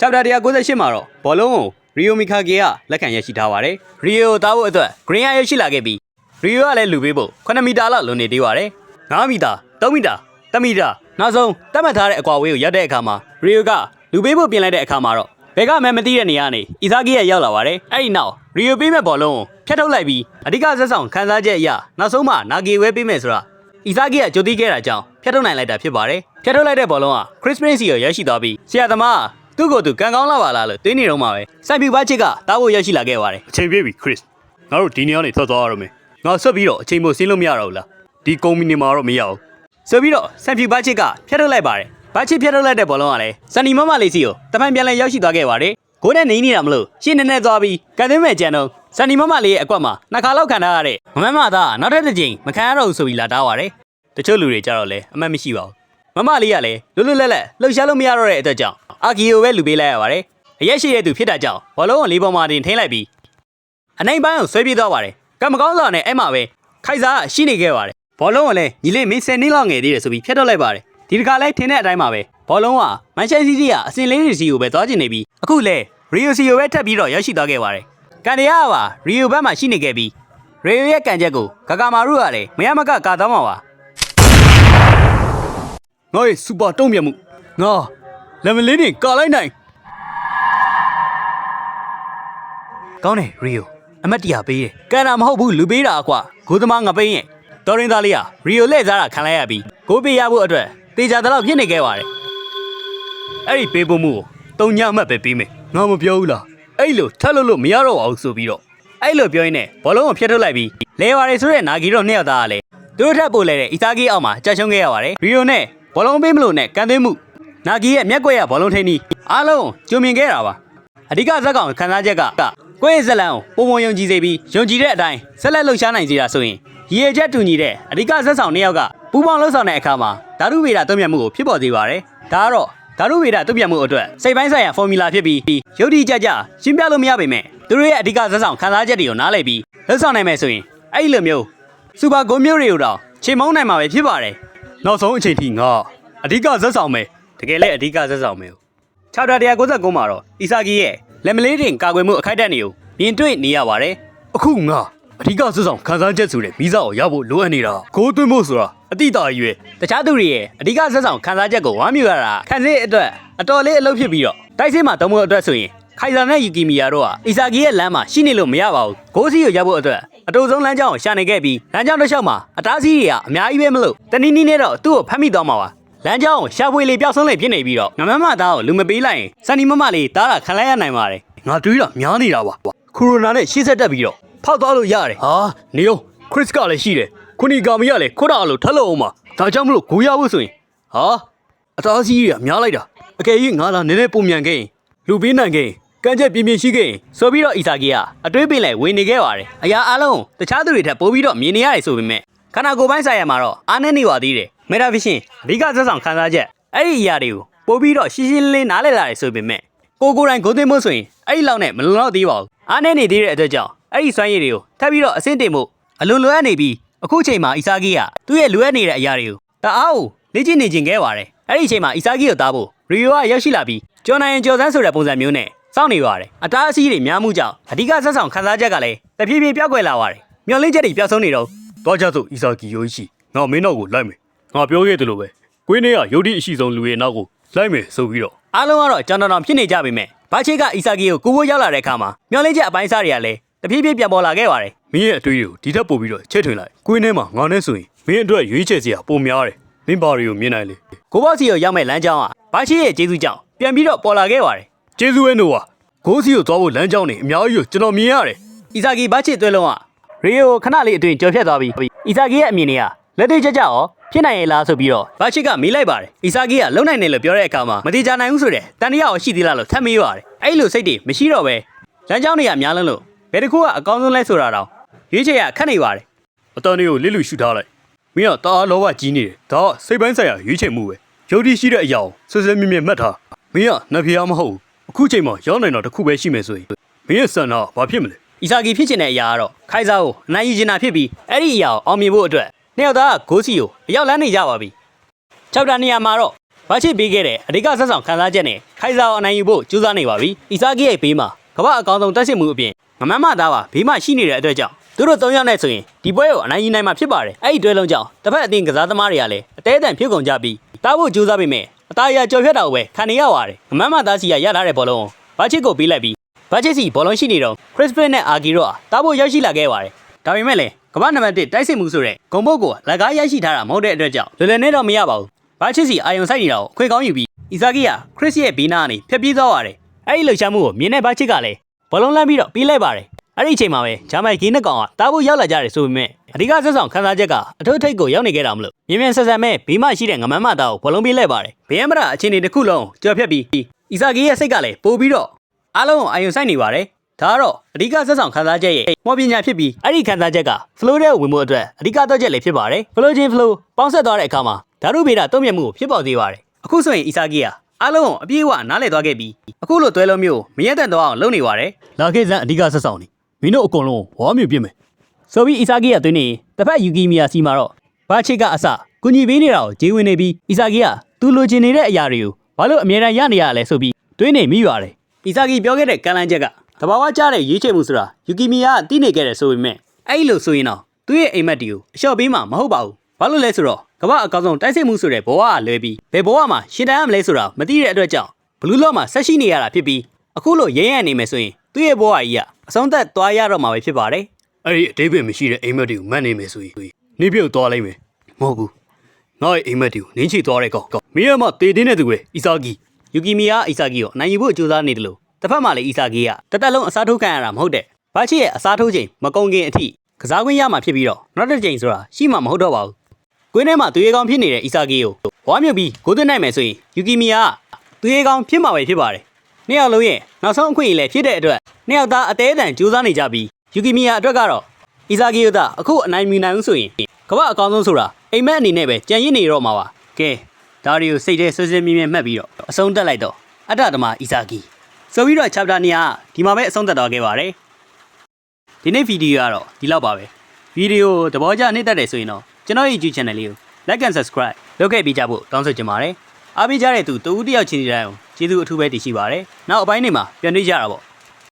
chapter 198မှာတော့ဘောလုံးကိုရီယိုမီခါဂေကလက်ခံရရှိထားပါတယ်ရီယိုကိုတားဖို့အတွက် green ရရရှိလာခဲ့ပြီးရီယိုကလည်းလူပေးဖို့9မီတာလောက်လွန်နေသေးပါတယ်9မီတာ3မီတာ10မီတာနောက်ဆုံးတတ်မှတ်ထားတဲ့အကွာအဝေးကိုရောက်တဲ့အခါမှာရီယိုကလူပေးဖို့ပြင်လိုက်တဲ့အခါမှာတော့ဘယ်ကမှမသိတဲ့နေရာကနေအီဇာဂီရဲ့ရောက်လာပါတယ်အဲ့ဒီနောက်ရီယိုပေးမဲ့ဘောလုံးကိုဖျက်ထုတ်လိုက်ပြီးအဓိကဇက်ဆောင်ခန်းစားချက်အရနောက်ဆုံးမှနာဂီဝဲပေးမယ်ဆိုတာအီဇာဂီကကြိုတီးခဲ့တာကြောင့်ဖျက်ထုတ်နိုင်လိုက်တာဖြစ်ပါတယ်။ဖျက်ထုတ်လိုက်တဲ့ဘောလုံးကခရစ်စမစ်စီကိုရရှိသွားပြီးဆရာသမားက သူ့ကိုယ်သူကန်ကောင်းလာပါလားလို့တွေးနေတော့မှပဲစိုက်ပြူပါချစ်ကတားဖို့ရရှိလာခဲ့ပါတယ်အချိန်ပြည့်ပြီခရစ်ငါတို့ဒီနေရာနေထွက်သွားရတော့မယ်ငါဆက်ပြီးတော့အချိန်မို့ဆင်းလို့မရတော့ဘူးလားဒီကုမ္ပဏီမှာတော့မရဘူး။ဆိုပြီးတော့စိုက်ပြူပါချစ်ကဖျက်ထုတ်လိုက်ပါတယ်။ဘာချစ်ဖျက်ထုတ်လိုက်တဲ့ဘောလုံးကလည်းစနီမမလေးစီကိုတပန်ပြန်လဲရောက်ရှိသွားခဲ့ပါတယ်။ကိုယ်နဲ့နေနေတာမလို့ရှင်းနေနေသွားပြီးကန်သွင်းမဲ့ကြံတော့စနီမမလေးရဲ့အကွက်မှာနှစ်ခါလောက်ခံထားရတဲ့မမမသားကနောက်ထပ်တစ်ကြိမ်မခံရတော့ဘူးဆိုပြီးလာတားပါတယ်။တချို့လူတွေကြတော့လဲအမှတ်မရှိပါဘူး။မမလေးကလည်းလွတ်လွတ်လပ်လပ်လှုပ်ရှားလို့မရတော့တဲ့အတွက်ကြောင့် အာဂီယိုပဲလူပေးလိုက်ရပါတယ်။အရက်ရှိတဲ့သူဖြစ်တာကြောင့်ဘောလုံးကိုလေးပေါ်မှာတင်ထိန်းလိုက်ပြီးအနိုင်ပိုင်းကိုဆွဲပြေးသွားပါတယ်။ကံမကောင်းစွာနဲ့အဲ့မှာပဲခိုက်စားကရှိနေခဲ့ပါတယ်။ဘောလုံးကလည်းညီလေးမင်း10နှစ်လောက်ငယ်သေးတယ်ဆိုပြီးဖျက်တော့လိုက်ပါတယ်။ဒီတခါလဲထင်တဲ့အတိုင်းပါပဲ။ဘောလုံးကမန်ချက်စီးစီးကအစင်လေးတွေစီကိုပဲသွားကျင်နေပြီးအခုလဲရီယိုစီကိုပဲထပ်ပြီးတော့ရောက်ရှိသွားခဲ့ပါတယ်။ကန်ဒီယာကပါရီယိုဘက်မှာရှိနေခဲ့ပြီးရီယိုရဲ့ကန်ချက်ကိုဂဂါမာရုကလည်းမရမကကာသွားမှာပါငါရဲ့စူပါတုံးမြတ်မှုငါ လက်မလေးနေကာလိုက်နိုင်။ကောင်းတယ်ရီယိုအမတ်တရာပေးတယ်။ကန်တာမဟုတ်ဘူးလူပေးတာကွာ။ဂိုးသမားငပိန်းရဲ့တော်ရင်သားလေးကရီယိုလက်စားတာခံလိုက်ရပြီးဂိုးပေးရဖို့အတွက်တေချာတလောက်ဖြစ်နေခဲ့ပါတယ်အဲ့ဒီပေးဖို့မှုကိုတုံညအမှတ်ပဲပေးမယ်ငါမပြောဘူးလားအဲ့လိုထပ်လို့လို့မရတော့အောင်ဆိုပြီးတော့။အဲ့လိုပြောရင်းနဲ့ဘောလုံးကိုဖျက်ထုတ်လိုက်ပြီးလဲပါရီဆိုတဲ့နာဂီတော့နှစ်ယောက်သားကလည်းသူတို့ထပ်ပို့လဲတဲ့အီစာဂီအောက်မှာကြာရှုံးခဲ့ရပါတယ်။ရီယိုနဲ့ဘောလုံးပေးမလို့နဲ့ကန်သွင်းမှု နာဂီရဲ့မျက်ကွက်ရဘောလုံးထိန်းပြီးအားလုံးကြုံမြင်ခဲ့တာပါ။အဓိကဇက်ကောင်ခန်းစားချက်ကကိုယ့်ရဲ့ဇက်လန်ကိုပုံပုံယုံကြည်စေပြီးယုံကြည်တဲ့အတိုင်းဆက်လက်လှုပ်ရှားနိုင်စေတာဆိုရင်ရည်ရည်ချက်တူညီတဲ့အဓိကဇက်ဆောင်နှစ်ယောက်ကပူးပေါင်းလှုပ်ဆောင်တဲ့အခါမှာဓာတုဗေဒတုံ့ပြန်မှုကိုဖြစ်ပေါ်စေပါတယ်။ဒါကတော့ဓာတုဗေဒတုံ့ပြန်မှုအတွက်စိတ်ပိုင်းဆိုင်ရာဖော်မူလာဖြစ်ပြီးယုတ်တိကြကြရှင်းပြလို့မရပါပဲ။သူတို့ရဲ့အဓိကဇက်ဆောင်ခန်းစားချက်တွေကိုနားလည်ပြီးလှုပ်ဆောင်နိုင်မယ်ဆိုရင်အဲ့ဒီလိုမျိုးစူပါဂိုမျိုးတွေကိုတော့ချိန်မုန်းနိုင်မှာပဲဖြစ်ပါတယ်။နောက်ဆုံးအချိန်ထိငါအဓိကဇက်ဆောင်မယ် တကယ်လည်းအဓိကဇက်ဆောင်မယ်။6တာ199မှာတော့အီစာဂီရဲ့လက်မလေးတင်ကာကွယ်မှုအခိုက်အတန့်တွေကိုမြင်တွေ့နေရပါတယ်အခုငါအဓိကဇက်ဆောင်ခန်းစားချက်ဆိုတဲ့မိစားကိုရဖို့လိုအပ်နေတာဂိုးသွင်းဖို့ဆိုတာအတိတာကြီးပဲ။တခြားသူတွေရဲ့အဓိကဇက်ဆောင်ခန်းစားချက်ကိုဝမ်းမြူရတာခန်းစည်းအတွက်အတော်လေးအလုပ်ဖြစ်ပြီးတော့တိုက်စစ်မှာတုံးဖို့အတွက်ဆိုရင်ခိုင်ဆာနဲ့ယူကီမီယာတို့ကအီစာဂီရဲ့လမ်းမှာရှိနေလို့မရပါဘူး။ဂိုးစီကိုရောက်ဖို့အတွက်အတူဆုံးလမ်းကြောင်းကိုရှာနေခဲ့ပြီးလမ်းကြောင်းတစ်လျှောက်မှာအတားစီးတွေကအများကြီးပဲမလို့တနည်းနည်းနဲ့တော့သူ့ကိုဖမ်းမိသွားမှာပါ။ လမ်းကြောင်းကိုရှာဖွေလေပျောက်ဆုံးလေဖြစ်နေပြီးတော့ငမမသားကိုလူမပေးလိုက်ရင်စနီမမလေးတားတာခံလိုက်ရနိုင်ပါတယ်ငါတွေးတာများနေတာပါကိုရိုနာနဲ့ရှေ့ဆက်တက်ပြီးတော့ဖောက်သွားလို့ရတယ်ဟာနေရောခရစ်ကလည်းရှိတယ်ခုနီကာမီကလည်းခွတ်တာလို့ထပ်လို့အောင်ပါဒါကြောင့်မလို့ဂိုးရဖို့ဆိုရင်ဟာအသားစီးကြီးကများလိုက်တာအကယ်၍ငါလာနည်းနည်းပုံမြန်ခဲ့ရင်လူပေးနိုင်ခဲ့ရင်ကန့်ချက်ပြင်းပြင်းရှိခဲ့ရင်ဆိုပြီးတော့အီစာဂီကအတွေးပင်လဲဝင်နေခဲ့ပါတယ်။အရာအလုံးတခြားသူတွေထက်ပိုပြီးတော့မြင်နေရတယ်ဆိုပေမဲ့ ခန္ဓာကိုယ်ပိုင်းဆိုင်ရာမှာတော့အားနည်းနေပါသေးတယ်။မေတာဖီရှင်အဓိကဇက်ဆောင်ခန်းစားချက်အဲ့ဒီအရာတွေကိုပိုပြီးတော့ရှင်းရှင်းလင်းလင်းနားလည်လာတယ်ဆိုပေမဲ့ကိုကိုယ်တိုင်ဂုံးသိမ်းမှုဆိုရင်အဲ့ဒီလောက်နဲ့မလုံလောက်သေးပါဘူး။အားနည်းနေသေးတဲ့အတွက်ကြောင့်အဲ့ဒီစွမ်းရည်တွေကိုထပ်ပြီးတော့အဆင့်တင်မှုအလွန်လိုအပ်နေပြီးအခုချိန်မှာအီစာဂီကသူ့ရဲ့လိုအပ်နေတဲ့အရာတွေကိုတအားကိုလေ့ကျင့်နေခြင်းခဲ့ပါတယ်။အဲ့ဒီချိန်မှာအီစာဂီကိုတားဖို့ရီယိုကရောက်ရှိလာပြီးကျော်နိုင်ရင်ကျော်စန်းဆိုတဲ့ပုံစံမျိုးနဲ့စောင့်နေပါတယ်။အတားအဆီးတွေများမှုကြောင့်အဓိကဆက်ဆောင်ခန်းစားချက်ကလည်းတဖြည်းဖြည်းပြောက်ကွယ်လာပါတယ်။မျောလင်းချက်တွေပျောက်ဆုံးနေတော့ တော့ကြစို့အီဆာကီယိုရှိငါမင်းတော့ကိုလိုက်မယ်ငါပြောခဲ့တယ်လို့ပဲကွင်းထဲကယုတ်တိအရှိဆုံးလူရဲ့နောက်ကိုလိုက်မယ်ဆိုပြီးတော့အားလုံးကတော့ကြောင်တောင်တောင်ဖြစ်နေကြပြီမဲ့ဘာချစ်ကအီစာဂီကိုကူဖို့ရောက်လာတဲ့အခါမှာမျောလင်းချက်အပိုင်းစားတွေကလည်းတဖြည်းဖြည်းပြန်ပေါ်လာခဲ့ပါတယ်မင်းရဲ့အတွေ့အကြုံဒီထက်ပိုပြီးတော့ချက်ထွင်လိုက်ကွင်းထဲမှာငါနဲ့ဆိုရင်မင်းအတွက်ရွေးချယ်စရာပိုများတယ်မင်းပါရီကိုမြင်နိုင်လေ။ကိုဘော့စီကိုရောက်မဲ့လမ်းကြောင်းကဘာချစ်ရဲ့ကျေးဇူးကြောင့်ပြန်ပြီးတော့ပေါ်လာခဲ့ပါတယ်ကျေးဇူးပဲနိုးပါဂိုးစီကိုသွားဖို့လမ်းကြောင်းနေအများကြီးကိုကျွန်တော်မြင်ရတယ်။အီစာဂီဘာချစ်သွဲလုံးက ရီယိုခဏလေးအတွင်းကြော်ဖြတ်သွားပြီးအီစာဂီရဲ့အမြင်တွေကလက်တွေ့ကြကြရောဖြစ်နိုင်ရဲ့လားဆိုပြီးတော့ဘာချစ်ကမေးလိုက်ပါတယ်။အီစာဂီကလုံနိုင်တယ်လို့ပြောတဲ့အခါမှာမတိကြနိုင်ဘူးဆိုတဲ့တန်တရားရောရှိသေးလားလို့ထပ်မေးပါတယ်။အဲ့လိုစိတ်တွေမရှိတော့ပဲလမ်းကြောင်းတွေကများလန်းလို့ဘယ်တစ်ခုကအကောင်းဆုံးလဲဆိုတာတော့ရွေးချယ်ရခက်နေပါတယ်အတန်လေးကိုလစ်လူရှူထားလိုက်မင်းကတအားလောဘကြီးနေတယ်ဒါကစိတ်ပိုင်းဆိုင်ရာရွေးချယ်မှုပဲယုတ်တိရှိတဲ့အရာကိုဆွဆွမြင့်မြင့်မှတ်ထားမင်းကနဖျားမဟုတ်ဘူးအခုချိန်မှာရောက်နိုင်တော့တစ်ခုပဲရှိမယ်ဆိုရင်မင်းရဲ့ဆန္ဒကဘာဖြစ်မလဲ။ အီစာဂီဖြစ်ချင်တဲ့အရာကတော့ခိုင်စာကိုအနိုင်ယူချင်တာဖြစ်ပြီးအဲ့ဒီအရာကိုအောင်မြင်ဖို့အတွက်နှစ်ယောက်သားကဂိုးစီကိုအရောက်လန်းနေကြပါပြီ။၆တာနေရာမှာတော့ဘာချစ်ပေးခဲ့တဲ့အဓိကဆက်ဆောင်ခံစားချက်နဲ့ခိုင်စာကိုအနိုင်ယူဖို့ကြိုးစားနေပါပြီ။အီစာကီရဲ့ဘေးမှာကမ္ဘာအကောင်ဆုံးတက်ရှိမှုအပြင်ငမန်းမသားပါဘေးမှာရှိနေတဲ့အတွက်ကြောင့်သူတို့၃ယောက်နဲ့ဆိုရင်ဒီပွဲကိုအနိုင်ယူနိုင်မှာဖြစ်ပါတယ်။အဲ့ဒီတွဲလုံးကြောင့်တစ်ဖက်အသင်းကစားသမားတွေကလည်းအသေးအတန်ဖြစ်ကုန်ကြပြီးတားဖို့ကြိုးစားပေမဲ့အသားရကြော်ဖြတ်တာကိုပဲခံနေရပါတယ်။ငမန်းမသားစီကရထားတဲ့ဘောလုံးကိုဘာချစ်ကိုပေးလိုက်ပြီး ဘာချစ်စီဘောလုံးရှိနေတော့ခရစ်စပစ်နဲ့အာဂီတို့ကတားဖို့ရောက်ရှိလာခဲ့ပါတယ်။ဒါပေမဲ့လည်းကမ္ဘာနံပါတ်1တိုက်စစ်မှုဆိုတဲ့ဂုံပုတ်ကိုလက်ကားရရှိထားတာမဟုတ်တဲ့အတွက်ကြောင့်လွယ်လွယ်နဲ့တော့မရပါဘူး။ဘာချစ်စီအာယုံဆိုင်နေတာကိုအခွင့်ကောင်းယူပြီးအီဇာဂီကခရစ်ရဲ့ဘေးနာကနေဖျက်ပြေးသွားပါတယ်။အဲ့ဒီလှုပ်ရှားမှုကိုမြင်တဲ့ဘာချစ်ကလည်းဘောလုံးလမ်းပြီးတော့ပြေးလိုက်ပါတယ်။အဲ့ဒီအချိန်မှာပဲဂျာမိုင်ဂီနက်ကောင်ကတားဖို့ရောက်လာကြတယ်ဆိုပေမဲ့အဓိကဆက်ဆောင်ခန်းစားချက်ကအထုပ်ထိပ်ကိုရောက်နေခဲ့တာမလို့မြင်မြန်ဆက်ဆက်မဲ့ဘေးမှရှိတဲ့ငမန်းမသားကိုဘောလုံးပြေးလိုက်ပါတယ်။ဘယံမရအချင်းတွေတစ်ခုလုံးကြော်ဖြတ်ပြီးအီဇာဂီရဲ့စိတ်ကလည်းပို့ပြီးတော့ အားလုံးကိုအာယုံဆိုင်နေပါတယ်။ဒါကတော့အဓိကဆက်ဆောင်ခန်းစားချက်ရဲ့မော်ပညာဖြစ်ပြီးအဲ့ဒီခန်းစားချက်က flow တဲ့ဝင်မှုအတွက်အဓိကတော့ချက်လည်းဖြစ်ပါတယ်။ flow ချင်း flow ပေါင်းဆက်သွားတဲ့အခါမှာဓာတုဗေဒတုံ့ပြန်မှုကိုဖြစ်ပေါ်စေပါတယ်။အခုဆိုရင်အီစာဂီယာအားလုံးကိုအပြည့်အဝနားလည်သွားခဲ့ပြီးအခုလိုတွဲလုံးမျိုးမရက်တန်တော့အောင်လုပ်နေပါတယ်လာခဲ့စမ်းအဓိကဆက်ဆောင်နေမင်းတို့အကုန်လုံးဝါမျိုးပြစ်မယ်။ဆိုပြီးအီစာဂီယာသွင်းနေတစ်ဖက်ယူကီမီယာစီမှာတော့ဘာချစ်ကအစကုညီပေးနေတာကိုဂျေးဝင်နေပြီးအီစာဂီယာသူလိုချင်နေတဲ့အရာတွေကိုဘာလို့အမြဲတမ်းရနေရလဲဆိုပြီးတွင်းနေမိပါတယ်။ အီစာဂီပြောခဲ့တဲ့ကမ်းလှမ်းချက်ကတဘာဝကျတဲ့ရွေးချယ်မှုဆိုတာယူကီမီယာကတီးနေခဲ့တယ်ဆိုပေမဲ့အဲ့လိုဆိုရင်တော့သူ့ရဲ့အိမ်မက်တီကိုအလျှော့ပေးမှာမဟုတ်ပါဘူး။ဘာလို့လဲဆိုတော့ကမ္ဘာအကောင်းဆုံးတိုက်စစ်မှုဆိုတဲ့ဘဝကလွဲပြီးဘယ်ဘဝမှာရှင်တန်ရမလဲဆိုတာမသိတဲ့အတွက်ကြောင့်ဘလူးလော့မှာဆက်ရှိနေရတာဖြစ်ပြီးအခုလိုရဲရဲနေမယ်ဆိုရင်သူ့ရဲ့ဘဝကြီးကအဆုံးသက်သွားရတော့မှာပဲဖြစ်ပါတယ်အဲ့ဒီအတိတ်ပဲမရှိတဲ့အိမ်မက်တွေကိုမတ်နေမယ်ဆိုရင်နေပြုတ်သွားလိုက်မယ်မဟုတ်ဘူးငါ့ရဲ့အိမ်မက်တွေကိုနင်းချသွားတဲ့ကောင်မင်းကမှတေတင်းတဲ့သူပဲအီစာဂီ။ ယူကီမီယာအီစာဂီကိုအနိုင်ယူဖို့ကြိုးစားနေတယ်လို့တစ်ဖက်မှာလည်းအီစာဂီကတသက်လုံးအစားထိုးခံရတာမဟုတ်တဲ့။ဘာချစ်ရဲ့အစားထိုးချိန်မကုန်ခင်အထိကစားခွင့်ရမှာဖြစ်ပြီးတော့နောက်တစ်ချိန်ဆိုတာရှိမှာမဟုတ်တော့ပါဘူး။ကွင်းထဲမှာသူရဲကောင်းဖြစ်နေတဲ့အီစာဂီကိုဝါမြုပ်ပြီးဂိုးသွင်းနိုင်မယ်ဆိုရင်ယူကီမီယာကသူရဲကောင်းဖြစ်မှာပဲဖြစ်ပါတယ်။နှစ်ယောက်လုံးရဲ့နောက်ဆုံးအခွင့်အရေးလည်းဖြစ်တဲ့အတွက်နှစ်ယောက်သားအသေးအတန်ကြိုးစားနေကြပြီးယူကီမီယာအတွက်ကတော့အီစာဂီကအခုအနိုင်မီနိုင်ဘူးဆိုရင်ကမ္ဘာအကောင်းဆုံးဆိုတာအိမ်မက်အနေနဲ့ပဲကြံရစ်နေတော့မှာပါ။ကဲ ဒါရီကိုစိတ်ထဲဆွဆွမြင်းမြင်းမှတ်ပြီးတော့အဆုံးတက်လိုက်တော့အတ္တဓမ္မအီစာဂီဆိုပြီးတော့ chapter 2ကဒီမှာပဲအဆုံးသက်သွားခဲ့ပါတယ်။ဒီနေ့ဗီဒီယိုကတော့ဒီလောက်ပါပဲ။ဗီဒီယိုသဘောကျနှိမ့်သက်တယ်ဆိုရင်တော့ကျွန်တော်ရဲ့ YouTube channel လေးကို like and subscribe လုပ်ခဲ့ပေးကြဖို့တောင်းဆိုချင်ပါတယ်။အားပေးကြတဲ့သူတူဦးတစ်ယောက်ချင်းစီတိုင်းကိုကျေးဇူးအထူးပဲတင်ရှိပါတယ်။နောက်အပိုင်းတွေမှာပြန်တွေ့ကြတာပေါ့။